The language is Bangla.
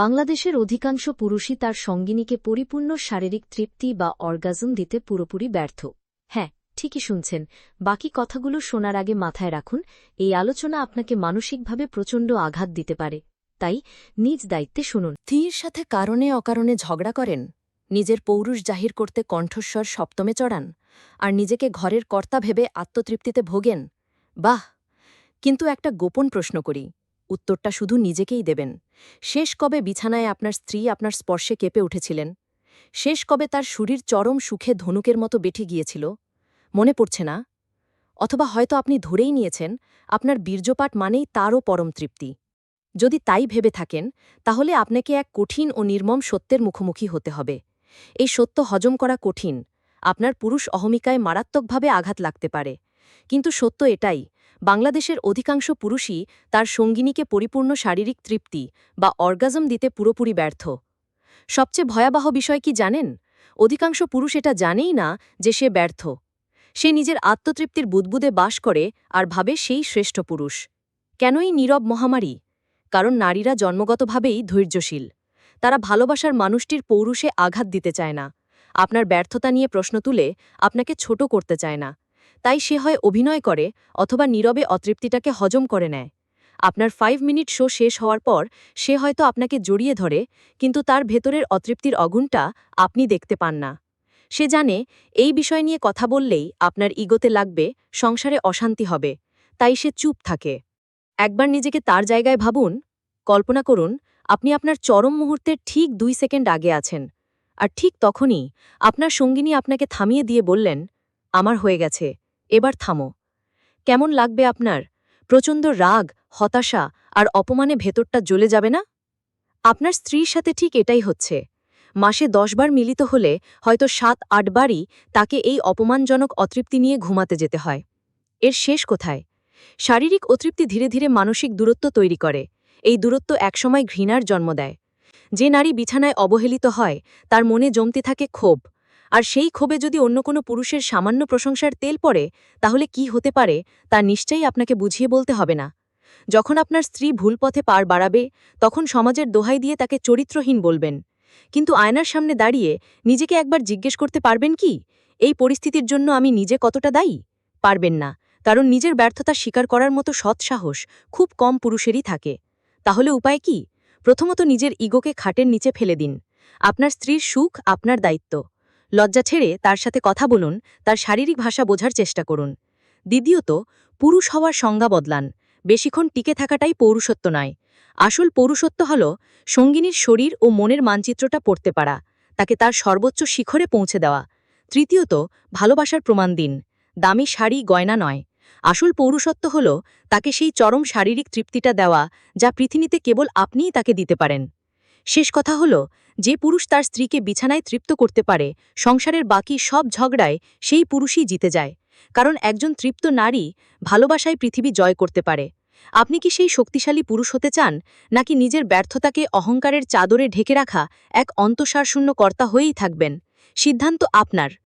বাংলাদেশের অধিকাংশ পুরুষই তার সঙ্গিনীকে পরিপূর্ণ শারীরিক তৃপ্তি বা অর্গাজম দিতে পুরোপুরি ব্যর্থ। হ্যাঁ ঠিকই শুনছেন। বাকি কথাগুলো শোনার আগে মাথায় রাখুন, এই আলোচনা আপনাকে মানসিকভাবে প্রচণ্ড আঘাত দিতে পারে। তাই নিজ দায়িত্বে শুনুন। স্ত্রীর সাথে কারণে অকারণে ঝগড়া করেন, নিজের পৌরুষ জাহির করতে কণ্ঠস্বর সপ্তমে চড়ান, আর নিজেকে ঘরের কর্তা ভেবে আত্মতৃপ্তিতে ভোগেন। বাহ! কিন্তু একটা গোপন প্রশ্ন করি। উত্তরটা শুধু নিজেকেই দেবেন। শেষ কবে বিছানায় আপনার স্ত্রী আপনার স্পর্শে কেঁপে উঠেছিলেন? শেষ কবে তার শরীর চরম সুখে ধনুকের মতো বেঠে গিয়েছিল? মনে পড়ছে না? অথবা হয়তো আপনি ধরেই নিয়েছেন, আপনার বীর্যপাট মানেই তারও পরম তৃপ্তি। যদি তাই ভেবে থাকেন, তাহলে আপনাকে এক কঠিন ও নির্মম সত্যের মুখোমুখি হতে হবে। এই সত্য হজম করা কঠিন। আপনার পুরুষ অহমিকায় মারাত্মকভাবে আঘাত লাগতে পারে। কিন্তু সত্য এটাই বাংলাদেশের অধিকাংশ পুরুষই তার সঙ্গিনীকে পরিপূর্ণ শারীরিক তৃপ্তি বা অর্গাজম দিতে পুরোপুরি ব্যর্থ। সবচেয়ে ভয়াবহ বিষয় কি জানেন? অধিকাংশ পুরুষ এটা জানেই না যে সে ব্যর্থ। সে নিজের আত্মতৃপ্তির বুদবুদে বাস করে আর ভাবে সেই শ্রেষ্ঠ পুরুষ। কেনই নীরব মহামারী? কারণ নারীরা জন্মগতভাবেই ধৈর্যশীল। তারা ভালোবাসার মানুষটির পৌরুষে আঘাত দিতে চায় না। আপনার ব্যর্থতা নিয়ে প্রশ্ন তুলে আপনাকে ছোট করতে চায় না। তাই সে হয় অভিনয় করে অথবা নীরবে অতৃপ্তিটাকে হজম করে নেয়। আপনার ফাইভ মিনিট শো শেষ হওয়ার পর সে হয়তো আপনাকে জড়িয়ে ধরে, কিন্তু তার ভেতরের অতৃপ্তির অগুনটা আপনি দেখতে পান না। সে জানে এই বিষয় নিয়ে কথা বললেই আপনার ইগোতে লাগবে, সংসারে অশান্তি হবে, তাই সে চুপ থাকে। একবার নিজেকে তার জায়গায় ভাবুন, কল্পনা করুন, আপনি আপনার চরম মুহূর্তের ঠিক দুই সেকেন্ড আগে আছেন, আর ঠিক তখনই আপনার সঙ্গিনী আপনাকে থামিয়ে দিয়ে বললেন, আমার হয়ে গেছে। এবার থামো। কেমন লাগবে আপনার? প্রচণ্ড রাগ, হতাশা আর অপমানে ভেতরটা জ্বলে যাবে না? আপনার স্ত্রীর সাথে ঠিক এটাই হচ্ছে। মাসে দশবার মিলিত হলে হয়তো সাত আটবারই তাকে এই অপমানজনক অতৃপ্তি নিয়ে ঘুমাতে যেতে হয়। এর শেষ কোথায়? শারীরিক অতৃপ্তি ধীরে ধীরে মানসিক দূরত্ব তৈরি করে। এই দূরত্ব একসময় ঘৃণার জন্ম দেয়। যে নারী বিছানায় অবহেলিত হয়, তার মনে জমতে থাকে ক্ষোভ। আর সেই ক্ষোভে যদি অন্য কোনো পুরুষের সামান্য প্রশংসার তেল পড়ে, তাহলে কি হতে পারে, তা নিশ্চয়ই আপনাকে বুঝিয়ে বলতে হবে না। যখন আপনার স্ত্রী ভুল পথে পার বাড়াবে, তখন সমাজের দোহাই দিয়ে তাকে চরিত্রহীন বলবেন। কিন্তু আয়নার সামনে দাঁড়িয়ে নিজেকে একবার জিজ্ঞেস করতে পারবেন কি? এই পরিস্থিতির জন্য আমি নিজে কতটা দায়ী? পারবেন না, কারণ নিজের ব্যর্থতা স্বীকার করার মতো সৎসাহস খুব কম পুরুষেরই থাকে। তাহলে উপায় কি? প্রথমত নিজের ইগোকে খাটের নিচে ফেলে দিন। আপনার স্ত্রীর সুখ আপনার দায়িত্ব। লজ্জা ছেড়ে তার সাথে কথা বলুন, তার শারীরিক ভাষা বোঝার চেষ্টা করুন। দ্বিতীয়ত, পুরুষ হওয়ার সংজ্ঞা বদলান। বেশিক্ষণ টিকে থাকাটাই পৌরুষত্ব নয়। আসল পৌরুষত্ব হল সঙ্গিনীর শরীর ও মনের মানচিত্রটা পড়তে পারা, তাকে তার সর্বোচ্চ শিখরে পৌঁছে দেওয়া। তৃতীয়ত, ভালোবাসার প্রমাণ দিন। দামি শাড়ি, গয়না নয়। আসল পৌরুষত্ব হল তাকে সেই চরম শারীরিক তৃপ্তিটা দেওয়া, যা পৃথিবীতে কেবল আপনিই তাকে দিতে পারেন। শেষ কথা হলো, যে পুরুষ তার স্ত্রীকে বিছানায় তৃপ্ত করতে পারে, সংসারের বাকি সব ঝগড়ায় সেই পুরুষই জিতে যায়। কারণ একজন তৃপ্ত নারী ভালোবাসায় পৃথিবী জয় করতে পারে। আপনি কি সেই শক্তিশালী পুরুষ হতে চান, নাকি নিজের ব্যর্থতাকে অহংকারের চাদরে ঢেকে রাখা এক অন্তঃসারশূন্য কর্তা হয়েই থাকবেন? সিদ্ধান্ত আপনার।